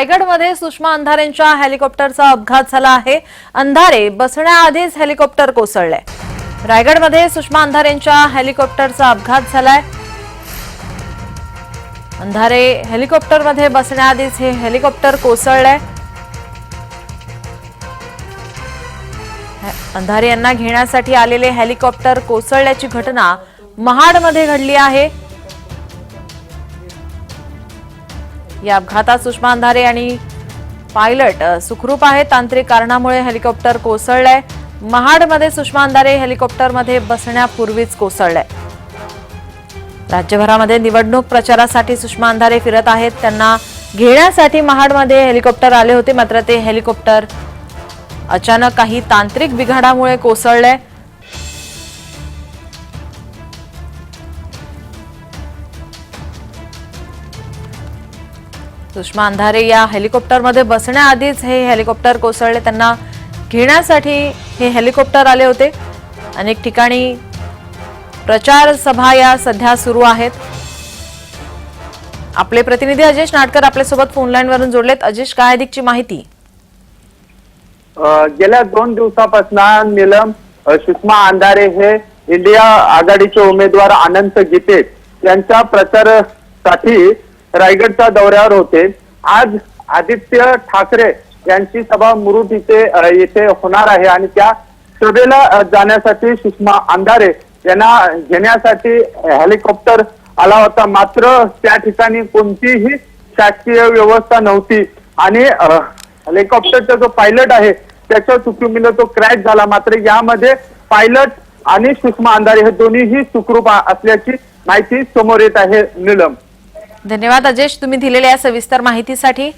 रायगडमध्ये सुषमा अंधारेंच्या हेलिकॉप्टरचा अपघात झाला आहे. अंधारे बसण्याआधीच हेलिकॉप्टर कोसळलंय रायगडमध्ये सुषमा अंधारेंच्या हेलिकॉप्टरचा अपघात झालाय. अंधारे हेलिकॉप्टरमध्ये बसण्याआधीच हे हेलिकॉप्टर कोसळलंय. अंधारे यांना घेण्यासाठी आलेले हेलिकॉप्टर कोसळल्याची घटना महाडमध्ये घडली आहे. या अपघातात सुषमा अंधारे आणि पायलट सुखरूप आहे तांत्रिक कारणामुळे हेलिकॉप्टर कोसळलंय. महाडमध्ये सुषमा अंधारे हेलिकॉप्टरमध्ये बसण्यापूर्वीच कोसळलंय. राज्यभरामध्ये निवडणूक प्रचारासाठी सुषमा अंधारे फिरत आहेत. त्यांना घेण्यासाठी महाडमध्ये हेलिकॉप्टर आले होते मात्र ते हेलिकॉप्टर अचानक काही तांत्रिक बिघाडामुळे कोसळलंय. सुषमा अंधारे या हेलिकॉप्टरमध्ये बसण्याआधीच हे हेलिकॉप्टर कोसळले. त्यांना घेण्यासाठी हे हेलिकॉप्टर आले होते. अनेक ठिकाणी प्रचार सभा या सध्या सुरू आहेत. आपले प्रतिनिधी अजेश नाटकर आपल्यासोबत फोन लाईन वरून जोडलेत. अजेश काय अधिकची माहिती? गेल्या दोन दिवसापासून निलम सुषमा अंधारे हे इंडिया आघाडीचे उमेदवार अनंत गीते यांच्या प्रचारासाठी रायगडच्या दौऱ्यावर होते. आज आदित्य ठाकरे यांची सभा मुरुड इथे येथे होणार आहे आणि त्या सभेला जाण्यासाठी सुषमा अंधारे यांना घेण्यासाठी हेलिकॉप्टर आला होता. मात्र त्या ठिकाणी कोणतीही शासकीय व्यवस्था नव्हती. आणि हेलिकॉप्टरचा जो पायलट आहे त्याच्या चुकीमुळे तो क्रॅश झाला. मात्र यामध्ये पायलट आणि सुषमा अंधारे हे दोन्हीही सुखरूप असल्याची माहिती समोर येत आहे. नीलम. धन्यवाद अजेश तुम्ही दिलेल्या सविस्तर माहितीसाठी.